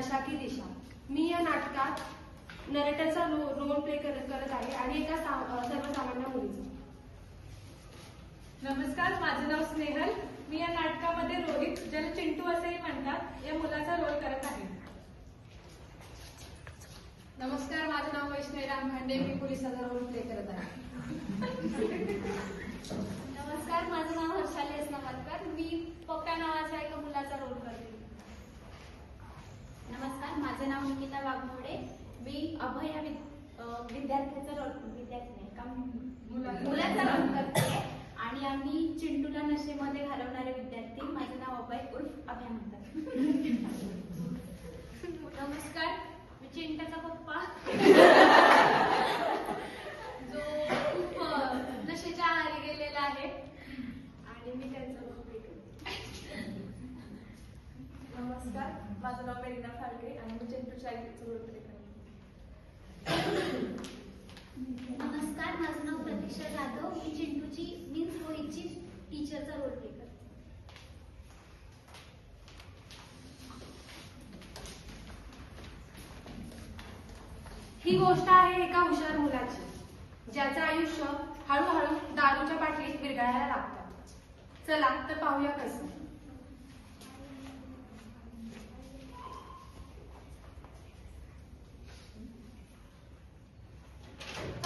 नशा की दिशा. मी या नाटकात नरेटरचा रो रोल प्ले करत करत आहे आणि एका सर्वसामान्य मुलीचा. नमस्कार माझे नाव स्नेहल. मी या नाटकामध्ये रोहित ज्याला चिंटू असेही म्हणतात या मुलाचा रोल करत आहे. नमस्कार माझं नाव वैष्णवी राम भांडे. मी पोलिसाचा रोल प्ले करत आहे. नमस्कार माझं नाव हर्षाली अस्नावालकर मी पप्प्या नावाच्या एका मुलाचा रोल करते नमस्कार माझं नाव वाघमोडे मी अभय या विद्यार्थ्याचा रोल विद्यार्थी नाही का मुला- मुलाचा रोल करते. आणि आम्ही चिंटूला नशेमध्ये घालवणारे विद्यार्थी माझं नाव अभय उर्फ अभय म्हणतात नमस्कार मी चिंटाचा पप्पा. जो खूप नशेच्या आहारी गेलेला आहे. आणि मी त्यांचा नमस्कार माझं नाव मेरिना फाळके आणि मी नमस्कार माझं नाव प्रतीक्षा जाधव. मी चिंटूची मीन्स रोहितची टीचरचा रोल प्ले करते ही गोष्ट आहे एका हुशार मुलाची ज्याचं आयुष्य हळूहळू दारूच्या बाटलीत विरघळायला लागतं. चला तर पाहूया कसं.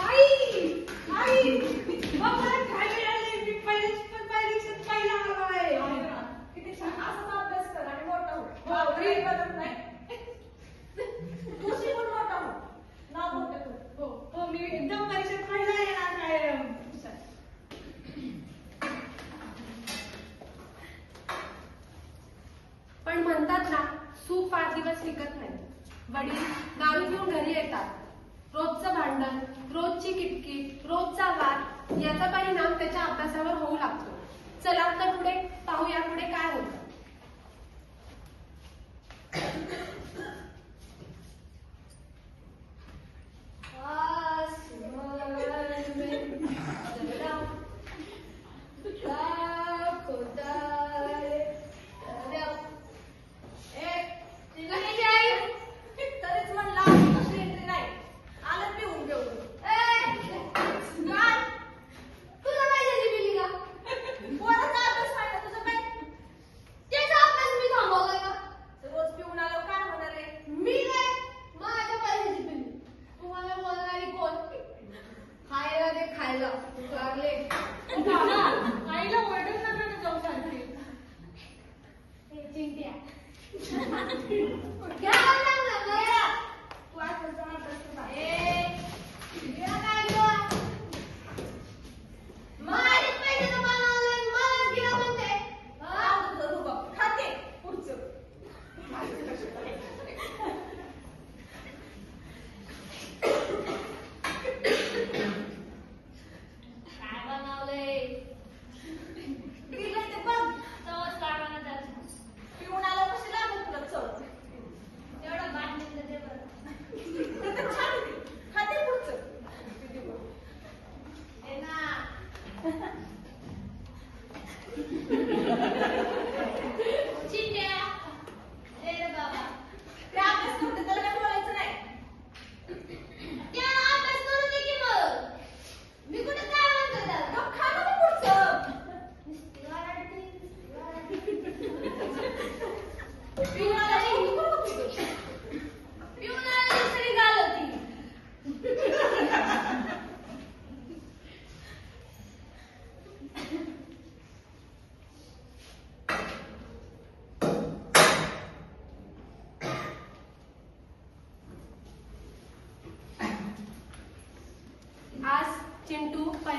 आई आई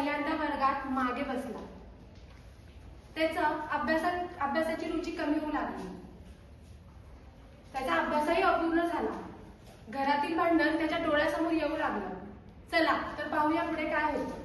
पहिल्यांदा वर्गात मागे बसला. त्याचं अभ्यासात अभ्यासाची रुची कमी होऊ लागली. त्याचा अभ्यासही अपूर्ण झाला. घरातील भांडण त्याच्या डोळ्यासमोर येऊ लागलं. चला तर पाहूया पुढे काय होतं.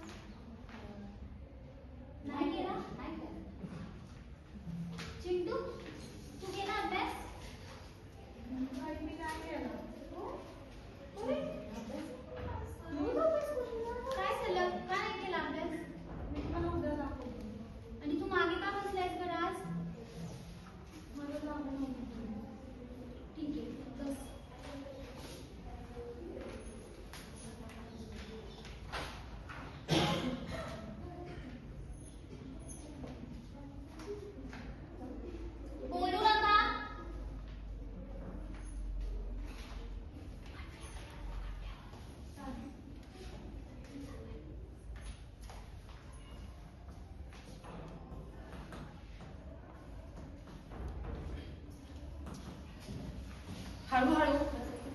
हळूहळू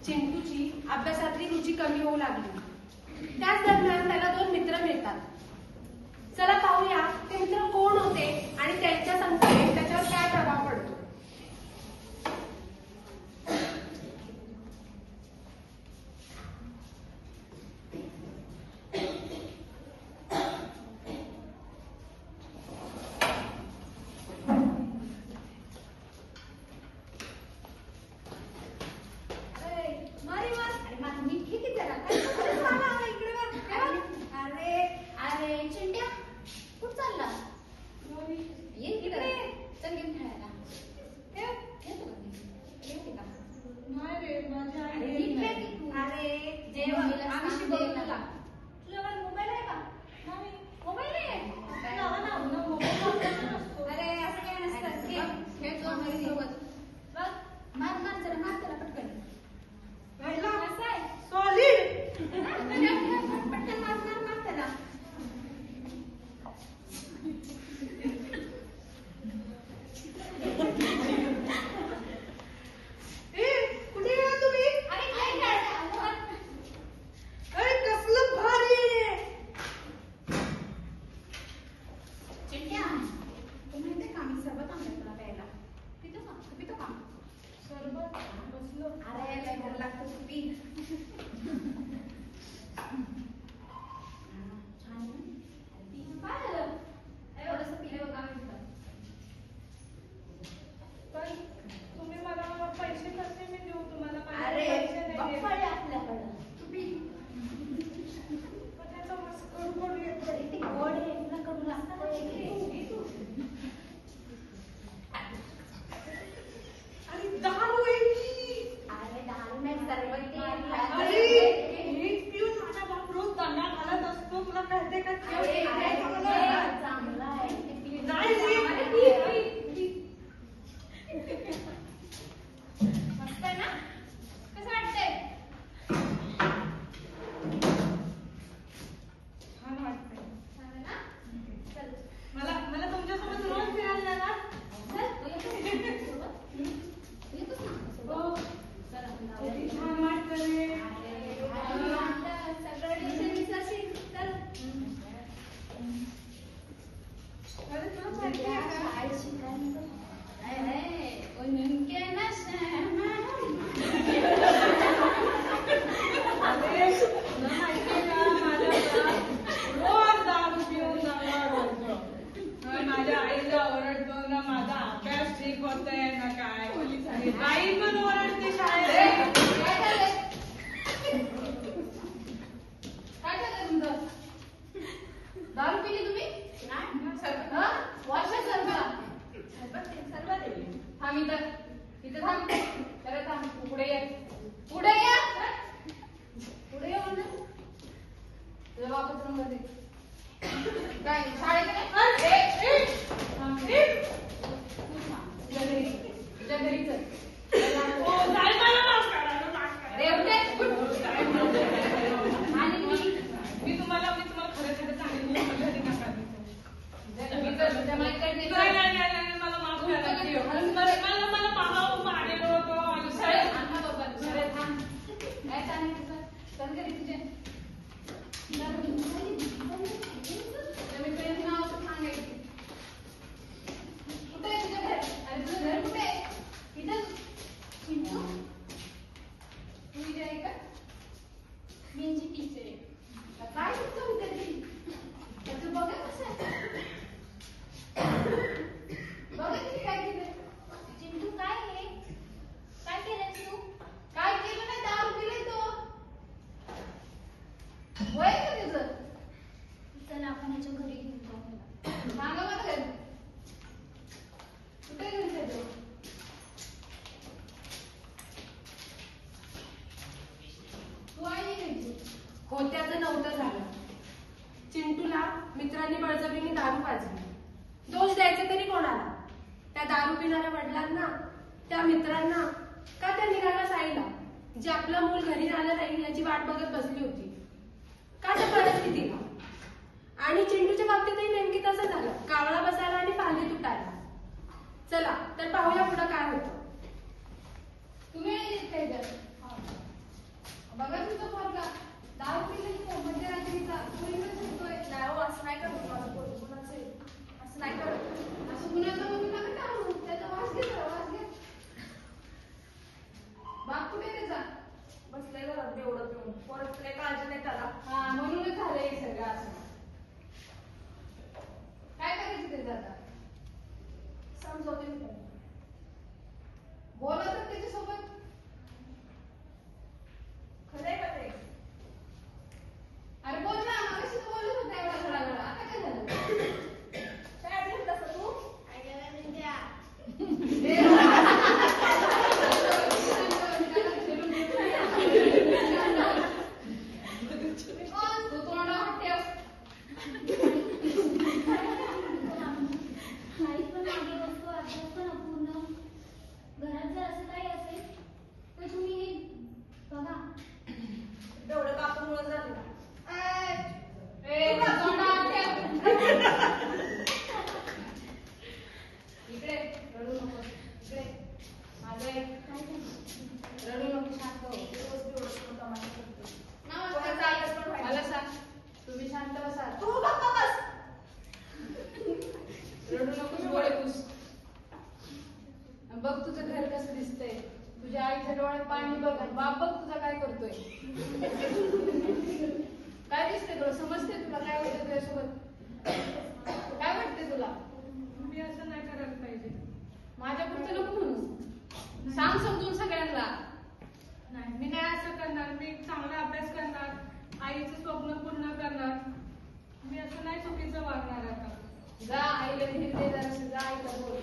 चिंटूची अभ्यासातली रुची कमी होऊ लागली. त्याच दरम्यान त्याला दोन मित्र मिळतात. चला पाहूया ते मित्र कोण होते आणि त्यांच्या 你的，你的他们。होत्याचं नव्हतं झालं. चिंटूला मित्रांनी बळजबीने दारू पाजली. दोष द्यायचे तरी कोणाला? त्या दारू पिणाऱ्या वडिलांना त्या मित्रांना का त्या निघाला साईला जे आपलं मूल घरी राहणार नाही याची वाट बघत बसली होती? का त्या किती आणि चिंटूच्या बाबतीतही नेमकी तसं झालं. कावळा बसायला आणि पाणी तुटायला. चला तर पाहूया पुढं काय होतं. समजवते मी त्याला. बोला तर त्याच्यासोबत. खरं आहे का ते अरे बोल ना, मगाशी तर बोलत होता एवढा थोडा वेळ. आता काय झालं? काय अडलं तसं तू तू तोंडावर ठेव. काही पण मागे बसतो अभ्यास पण अपूर्ण घरात जर असं काही असेल तर तुम्ही हे बघा बेवडं कापूमुळे झालं ए, तू तोंडावर ठेव. इकडे रडू नको इकडे माझं ऐक. काय झालं रडू नको शांत हो. दिवस बेवडं पिऊन तमाशा करतो. नमस्कार कोणाचा अभ्यास पण व्हायचा. मला सांग तुम्ही शांत बसा तू गप्पा बस रडू नको डोळे पुस बघ तुझं घर कसं दिसतंय तुझ्या आईच्या डोळ्यात पाणी बघ आणि बाप बघ तुझा काय करतोय काय दिसतंय तुला समजते तुला काय होतं तुझ्यासोबत काय वाटतंय तुला मी असं नाही करायला पाहिजे माझ्या पुढचं नको म्हणूस सांग समजून सगळ्यांना. नाही मी नाही असं करणार. मी चांगला अभ्यास करणार. आईचं स्वप्न पूर्ण करणार. मी असं नाही चुकीचं वागणार आता. जा आईला धीर दे जा आईला बोल.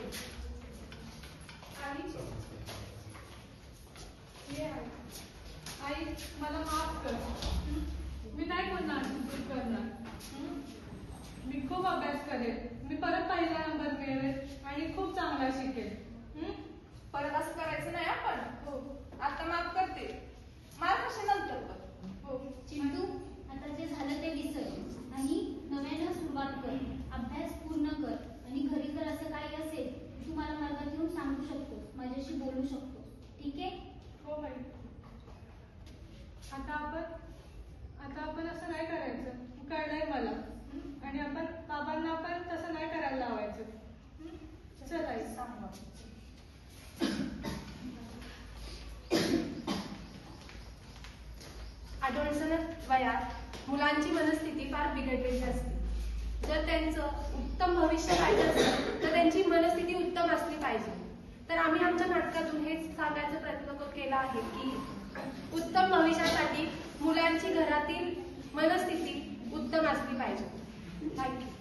आई? आई. मला माफ कर? मी नाही चूक करणार? मी खूप अभ्यास करेल मी परत पहिला नंबर मिळवेल आणि खूप चांगला शिकेल हं? परत असं करायचं नाही आपण हो आता माफ करते. मार कशी नंतर पण? हो चिंटू आता जे झालं ते विसर. आणि नव्यानं सुरुवात कर. अभ्यास पूर्ण कर. आणि घरी जर असं काही असेल तू मला वर्गात येऊन सांगू शकतो. माझ्याशी बोलू शकतो. ठीक आहे? हो बाई. आता आपण आता आपण असं नाही करायचं. कळलंय मला? आणि आपण बाबांना पण तसं नाही करायला लावायचं? चल आई. सांग. मग. वयात मुलांची मनस्थिती फार बिघडलेली असते. जर त्यांचं उत्तम भविष्य पाहिजे असेल तर त्यांची मनस्थिती उत्तम असली पाहिजे. तर आम्ही आमच्या नाटकातून हेच सांगायचा प्रयत्न केला आहे की उत्तम भविष्यासाठी मुलांची घरातील मनस्थिती उत्तम असली पाहिजे. थँक्यू